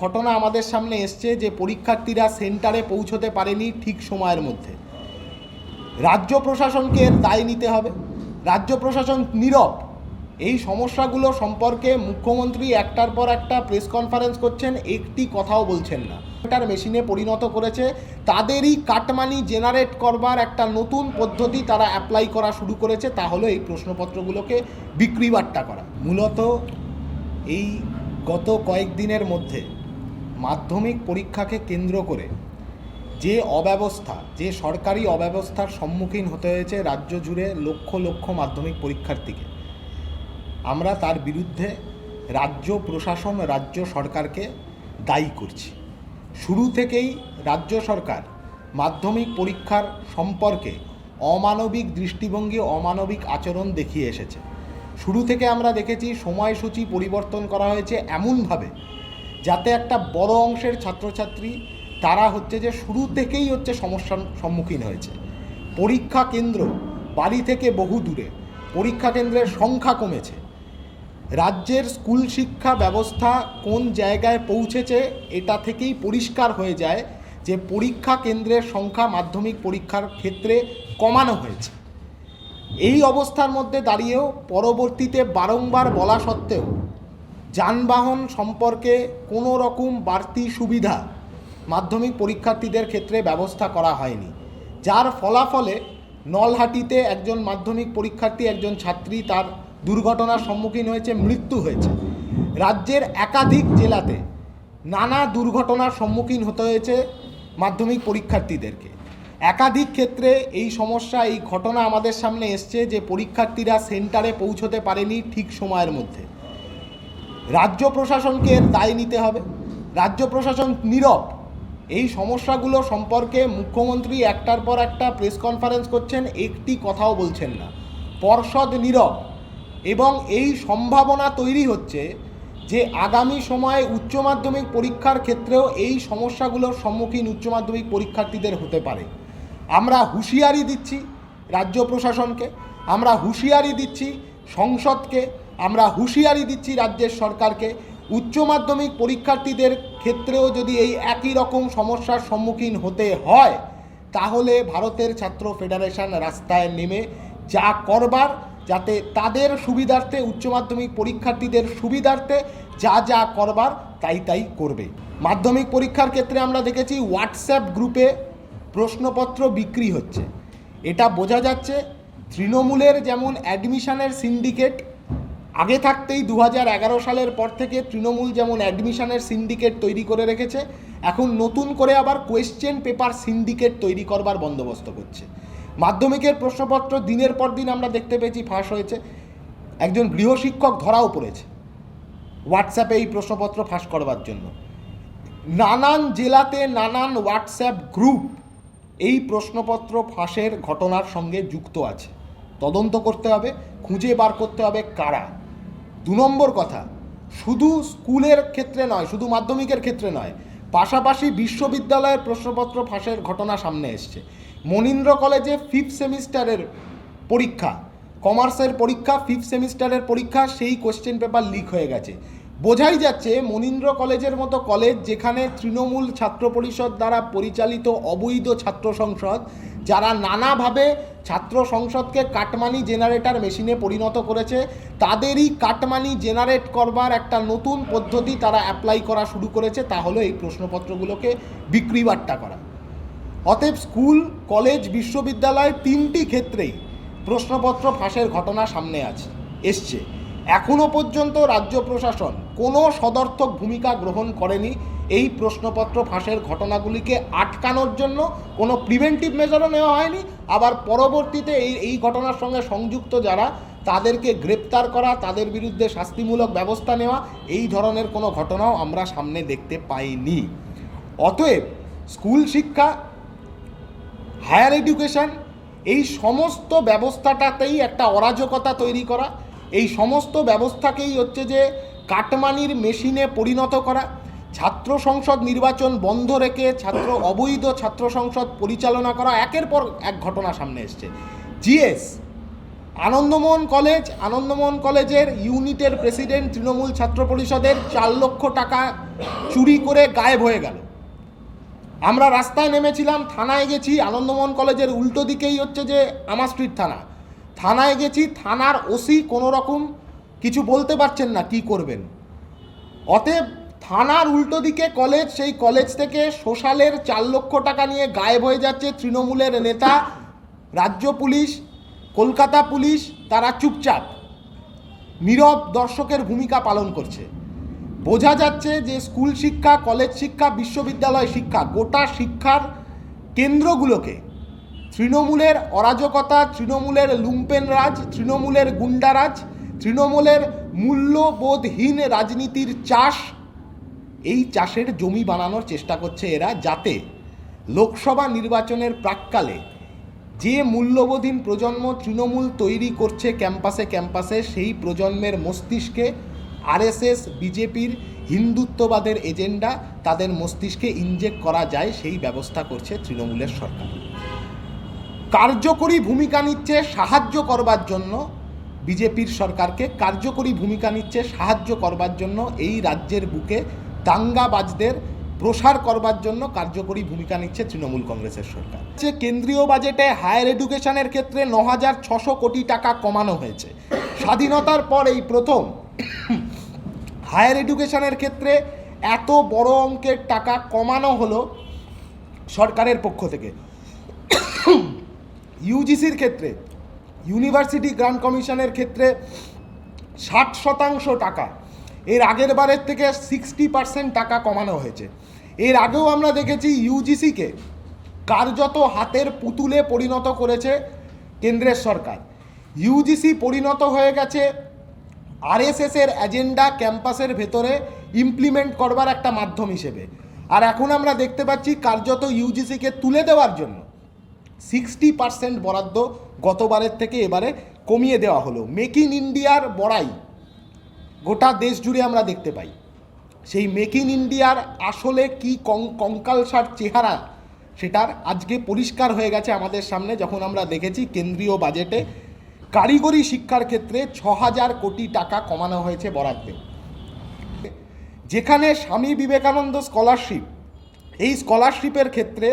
ঘটনা আমাদের সামনে এসছে যে পরীক্ষার্থীরা সেন্টারে পৌঁছতে পারেনি ঠিক সময়ের মধ্যে। রাজ্য প্রশাসনকে দায় নিতে হবে। রাজ্য প্রশাসন নীরব। এই সমস্যাগুলো সম্পর্কে মুখ্যমন্ত্রী একটার পর একটা প্রেস কনফারেন্স করছেন, একটি কথাও বলছেন না। এটার মেশিনে পরিণত করেছে। তাদেরই কাটমানি জেনারেট করবার একটা নতুন পদ্ধতি তারা অ্যাপ্লাই করা শুরু করেছে। তা হলো এই প্রশ্নপত্রগুলোকে বিক্রি বাট্টা করা। মূলত এই গত কয়েকদিনের মধ্যে মাধ্যমিক পরীক্ষাকে কেন্দ্র করে যে অব্যবস্থা, যে সরকারি অব্যবস্থার সম্মুখীন হতে হয়েছে রাজ্য জুড়ে লক্ষ লক্ষ মাধ্যমিক পরীক্ষার্থীকে আমরা তার বিরুদ্ধে রাজ্য প্রশাসন, রাজ্য সরকারকে দায়ী করছি। শুরু থেকেই রাজ্য সরকার মাধ্যমিক পরীক্ষার সম্পর্কে অমানবিক দৃষ্টিভঙ্গি, অমানবিক আচরণ দেখিয়ে এসেছে। শুরু থেকে আমরা দেখেছি সময়সূচি পরিবর্তন করা হয়েছে এমনভাবে যাতে একটা বড় অংশের ছাত্রছাত্রী, তারা হচ্ছে যে শুরু থেকেই হচ্ছে সমস্যার সম্মুখীন হয়েছে। পরীক্ষা কেন্দ্র বাড়ি থেকে বহু দূরে, পরীক্ষা কেন্দ্রের সংখ্যা কমেছে। রাজ্যের স্কুল শিক্ষা ব্যবস্থা কোন জায়গায় পৌঁছেছে, এটা থেকেই পরিষ্কার হয়ে যায় যে পরীক্ষা কেন্দ্রের সংখ্যা মাধ্যমিক পরীক্ষার ক্ষেত্রে কমানো হয়েছে। এই অবস্থার মধ্যে দাঁড়িয়েও পরবর্তীতে বারংবার বলা সত্ত্বেও যানবাহন সম্পর্কে কোনো রকম বাড়তি সুবিধা মাধ্যমিক পরীক্ষার্থীদের ক্ষেত্রে ব্যবস্থা করা হয়নি। যার ফলাফলে নলহাটিতে একজন মাধ্যমিক পরীক্ষার্থী, একজন ছাত্রী তার দুর্ঘটনার সম্মুখীন হয়েছে, মৃত্যু হয়েছে। রাজ্যের একাধিক জেলাতে নানা দুর্ঘটনার সম্মুখীন হতে হয়েছে মাধ্যমিক পরীক্ষার্থীদেরকে। একাধিক ক্ষেত্রে এই সমস্যা, এই ঘটনা আমাদের সামনে এসছে যে পরীক্ষার্থীরা সেন্টারে পৌঁছতে পারেনি ঠিক সময়ের মধ্যে। রাজ্য প্রশাসনকে দায় নিতে হবে। রাজ্য প্রশাসন নীরব। এই সমস্যাগুলো সম্পর্কে মুখ্যমন্ত্রী একটার পর একটা প্রেস কনফারেন্স করছেন, একটি কথাও বলছেন না। পর্ষদ নীরব এবং এই সম্ভাবনা তৈরি হচ্ছে যে আগামী সময়ে উচ্চ মাধ্যমিক পরীক্ষার ক্ষেত্রেও এই সমস্যাগুলোর সম্মুখীন উচ্চ মাধ্যমিক পরীক্ষার্থীদের হতে পারে। আমরা হুঁশিয়ারি দিচ্ছি রাজ্য প্রশাসনকে, আমরা হুঁশিয়ারি দিচ্ছি সংসদকে আমরা হুঁশিয়ারি দিচ্ছি রাজ্যের সরকারকে। উচ্চ মাধ্যমিক পরীক্ষার্থীদের ক্ষেত্রেও যদি এই একই রকম সমস্যার সম্মুখীন হতে হয়, তাহলে ভারতের ছাত্র ফেডারেশন রাস্তায় নেমে যা করবার, যাতে তাদের সুবিধার্থে, উচ্চ মাধ্যমিক পরীক্ষার্থীদের সুবিধার্থে যা যা করবার, তাই তাই করবে। মাধ্যমিক পরীক্ষার ক্ষেত্রে আমরা দেখেছি হোয়াটসঅ্যাপ গ্রুপে প্রশ্নপত্র বিক্রি হচ্ছে। এটা বোঝা যাচ্ছে তৃণমূলের যেমন অ্যাডমিশনের সিন্ডিকেট আগে থাকতেই দু সালের পর থেকে তৃণমূল যেমন অ্যাডমিশনের সিন্ডিকেট তৈরি করে রেখেছে, এখন নতুন করে আবার কোয়েশ্চেন পেপার সিন্ডিকেট তৈরি করবার বন্দোবস্ত করছে। মাধ্যমিকের প্রশ্নপত্র দিনের পর দিন আমরা দেখতে পেয়েছি ফাঁস হয়েছে। একজন গৃহশিক্ষক ধরাও পড়েছে হোয়াটসঅ্যাপে এই প্রশ্নপত্র ফাঁস করবার জন্য। নানান জেলাতে নানান হোয়াটসঅ্যাপ গ্রুপ এই প্রশ্নপত্র ফাঁসের ঘটনার সঙ্গে যুক্ত আছে। তদন্ত করতে হবে, খুঁজে বার করতে হবে কারা। দু নম্বর কথা, শুধু স্কুলের ক্ষেত্রে নয়, শুধু মাধ্যমিকের ক্ষেত্রে নয়, পাশাপাশি বিশ্ববিদ্যালয়ের প্রশ্নপত্র ফাঁসের ঘটনা সামনে এসছে। মনীন্দ্র কলেজে ফিফথ সেমিস্টারের পরীক্ষা, কমার্সের পরীক্ষা ফিফথ সেমিস্টারের পরীক্ষা, সেই কোশ্চেন পেপার লিক হয়ে গেছে। বোঝাই যাচ্ছে মনীন্দ্র কলেজের মতো কলেজ যেখানে তৃণমূল ছাত্র পরিষদ দ্বারা পরিচালিত অবৈধ ছাত্র সংসদ যারা নানাভাবে ছাত্র সংসদকে কাটমানি জেনারেটর মেশিনে পরিণত করেছে, তাদেরই কাটমানি জেনারেট করবার একটা নতুন পদ্ধতি তারা অ্যাপ্লাই করা শুরু করেছে। তা হলো এই প্রশ্নপত্রগুলোকে বিক্রি বাট্টা করা। অতএব স্কুল, কলেজ, বিশ্ববিদ্যালয় তিনটি ক্ষেত্রেই প্রশ্নপত্র ফাঁসের ঘটনা সামনে আছে এসছে। এখনও পর্যন্ত রাজ্য প্রশাসন কোনো সদর্থক ভূমিকা গ্রহণ করেনি। এই প্রশ্নপত্র ফাঁসের ঘটনাগুলিকে আটকানোর জন্য কোনো প্রিভেন্টিভ মেজারও নেওয়া হয়নি। আবার পরবর্তীতে এই এই ঘটনার সঙ্গে সংযুক্ত যারা, তাদেরকে গ্রেপ্তার করা, তাদের বিরুদ্ধে শাস্তিমূলক ব্যবস্থা নেওয়া, এই ধরনের কোনো ঘটনাও আমরা সামনে দেখতে পাইনি। অতএব স্কুল শিক্ষা, হায়ার এডুকেশন, এই সমস্ত ব্যবস্থাটাতেই একটা অরাজকতা তৈরি করা, এই সমস্ত ব্যবস্থাকেই হচ্ছে যে কাটমানির মেশিনে পরিণত করা ছাত্র সংসদ নির্বাচন বন্ধ রেখে ছাত্র, অবৈধ ছাত্র সংসদ পরিচালনা করা একের পর এক ঘটনা সামনে এসছে। জিএস, আনন্দমোহন কলেজ, আনন্দমোহন কলেজের ইউনিটের প্রেসিডেন্ট তৃণমূল ছাত্র পরিষদের চার লক্ষ টাকা চুরি করে গায়েব হয়ে গেল। আমরা রাস্তায় নেমেছিলাম, থানায় গেছি, আনন্দমোহন কলেজের উল্টো দিকেই হচ্ছে যে আমার স্ট্রিট থানা। থানায় গেছি, থানার ওসি কোনো রকম কিছু বলতে পারছেন না, কি করবেন? অতএব থানার উল্টো দিকে কলেজ সেই কলেজ থেকে সোশ্যালের চার লক্ষ টাকা নিয়ে গায়েব হয়ে যাচ্ছে তৃণমূলের নেতা, রাজ্য পুলিশ, কলকাতা পুলিশ, তারা চুপচাপ। নীরব দর্শকের ভূমিকা পালন করছে। বোঝা যাচ্ছে যে স্কুল শিক্ষা কলেজ শিক্ষা, বিশ্ববিদ্যালয় শিক্ষা গোটা শিক্ষার কেন্দ্রগুলোকে তৃণমূলের অরাজকতা, তৃণমূলের লুম্পেন রাজ, তৃণমূলের গুন্ডারাজ, তৃণমূলের মূল্যবোধহীন রাজনীতির চাষ এই চাষের জমি বানানোর চেষ্টা করছে এরা যাতে লোকসভা নির্বাচনের প্রাককালে যে মূল্যবোধীন প্রজন্ম তৃণমূল তৈরি করছে ক্যাম্পাসে ক্যাম্পাসে, সেই প্রজন্মের মস্তিষ্কে আরএসএস, বিজেপির হিন্দুত্ববাদের এজেন্ডা তাদের মস্তিষ্কে ইনজেক্ট করা যায়, সেই ব্যবস্থা করছে তৃণমূলের সরকার। কার্যকরী ভূমিকা নিচ্ছে সাহায্য করবার জন্য বিজেপির সরকারকে, কার্যকরী ভূমিকা নিচ্ছে সাহায্য করবার জন্য এই রাজ্যের বুকে দাঙ্গাবাজদের প্রসার করবার জন্য কার্যকরী ভূমিকা নিচ্ছে তৃণমূল কংগ্রেসের সরকার। যে কেন্দ্রীয় বাজেটে হায়ার এডুকেশনের ক্ষেত্রে ন হাজার ছশো কোটি টাকা কমানো হয়েছে, স্বাধীনতার পর এই প্রথম হায়ার এডুকেশনের ক্ষেত্রে এত বড় অঙ্কের টাকা কমানো হলো সরকারের পক্ষ থেকে। ইউজিসির ক্ষেত্রে, ইউনিভার্সিটি গ্রান্ট কমিশনের ক্ষেত্রে ষাট শতাংশ টাকা এর আগের বারের থেকে সিক্সটি পার্সেন্ট টাকা কমানো হয়েছে। এর আগেও আমরা দেখেছি ইউজিসিকে কার্যত হাতের পুতুলে পরিণত করেছে কেন্দ্রের সরকার। ইউজিসি পরিণত হয়ে গেছে আরএসএসের এজেন্ডা ক্যাম্পাসের ভেতরে ইমপ্লিমেন্ট করবার একটা মাধ্যম হিসেবে। আর এখন আমরা দেখতে পাচ্ছি কার্যত ইউজিসিকে তুলে দেওয়ার জন্য সিক্সটি পার্সেন্ট বরাদ্দ গতবারের থেকে এবারে কমিয়ে দেওয়া হলো। মেক ইন ইন্ডিয়ার বড়াই গোটা দেশ জুড়ে আমরা দেখতে পাই। সেই মেক ইন ইন্ডিয়ার আসলে কি কঙ্কালসার চেহারা, সেটার আজকে পরিষ্কার হয়ে গেছে আমাদের সামনে, যখন আমরা দেখেছি কেন্দ্রীয় বাজেটে কারিগরি শিক্ষার ক্ষেত্রে ছ হাজার কোটি টাকা কমানো হয়েছে বরাদ্দে। যেখানে স্বামী বিবেকানন্দ স্কলারশিপ, এই স্কলারশিপের ক্ষেত্রে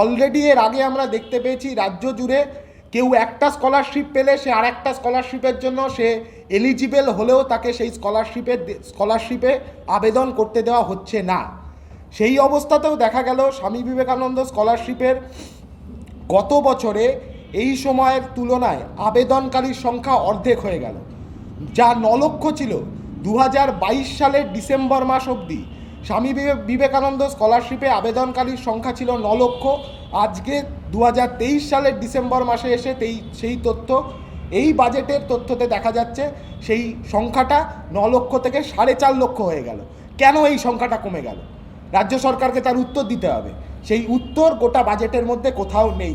অলরেডি এর আগে আমরা দেখতে পেয়েছি রাজ্য জুড়ে কেউ একটা স্কলারশিপ পেলে সে আর একটা স্কলারশিপের জন্য সে এলিজিবেল হলেও তাকে সেই স্কলারশিপের স্কলারশিপে আবেদন করতে দেওয়া হচ্ছে না। সেই অবস্থাতেও দেখা গেল স্বামী বিবেকানন্দ স্কলারশিপের গত বছরে এই সময়ের তুলনায় আবেদনকারীর সংখ্যা অর্ধেক হয়ে গেল। যা ন লক্ষ ছিল দু হাজার বাইশ সালের ডিসেম্বর মাস অবধি স্বামী বিবে- বিবেকানন্দ স্কলারশিপে আবেদনকারীর সংখ্যা ছিল ন লক্ষ আজকে দু হাজার তেইশ সালের ডিসেম্বর মাসে এসে সেই তথ্য, এই বাজেটের তথ্যতে দেখা যাচ্ছে সেই সংখ্যাটা ন লক্ষ থেকে সাড়ে চার লক্ষ হয়ে গেল। কেন এই সংখ্যাটা কমে গেল? রাজ্য সরকারকে তার উত্তর দিতে হবে। সেই উত্তর গোটা বাজেটের মধ্যে কোথাও নেই।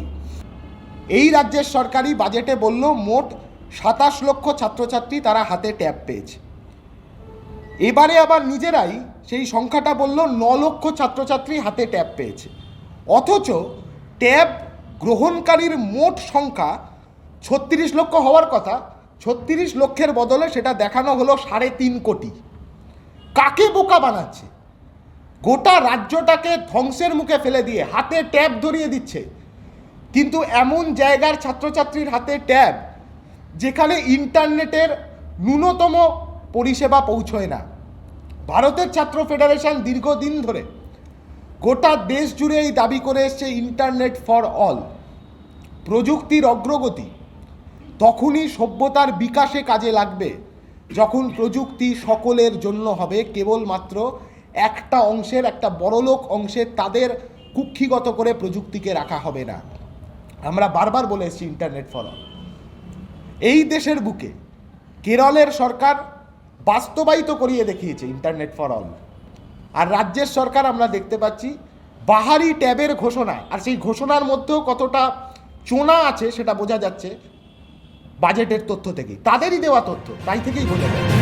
এই রাজ্যের সরকারি বাজেটে বলল, মোট সাতাশ লক্ষ ছাত্রছাত্রী তারা হাতে ট্যাব পেয়েছে। এবারে আবার নিজেরাই সেই সংখ্যাটা বলল, ন লক্ষ ছাত্রছাত্রী হাতে ট্যাব পেয়েছে। অথচ ট্যাব গ্রহণকারীর মোট সংখ্যা ছত্রিশ লক্ষ হওয়ার কথা, ছত্রিশ লক্ষের বদলে সেটা দেখানো হলো সাড়ে তিন কোটি। কাকে বোকা বানাচ্ছে? গোটা রাজ্যটাকে ধ্বংসের মুখে ফেলে দিয়ে হাতে ট্যাব ধরিয়ে দিচ্ছে। কিন্তু এমন জায়গার ছাত্রছাত্রীর হাতে ট্যাব, যেখানে ইন্টারনেটের ন্যূনতম পরিষেবা পৌঁছয় না। ভারতের ছাত্র ফেডারেশন দীর্ঘদিন ধরে গোটা দেশ জুড়ে এই দাবি করে এসছে ইন্টারনেট ফর অল প্রযুক্তির অগ্রগতি তখনই সভ্যতার বিকাশে কাজে লাগবে, যখন প্রযুক্তি সকলের জন্য হবে, কেবলমাত্র একটা অংশের, একটা বড়লোক অংশে তাদের কুক্ষিগত করে প্রযুক্তিকে রাখা হবে না। আমরা বারবার বলে এসেছি ইন্টারনেট ফর অল এই দেশের বুকে কেরলের সরকার বাস্তবায়িত করিয়ে দেখিয়েছে ইন্টারনেট ফর অল আর রাজ্যের সরকার আমরা দেখতে পাচ্ছি বাহারি ট্যাবের ঘোষণা আর সেই ঘোষণার মধ্যেও কতটা চোনা আছে সেটা বোঝা যাচ্ছে বাজেটের তথ্য থেকেই। তাদেরই দেওয়া তথ্য, তাই থেকেই বোঝা যাচ্ছে।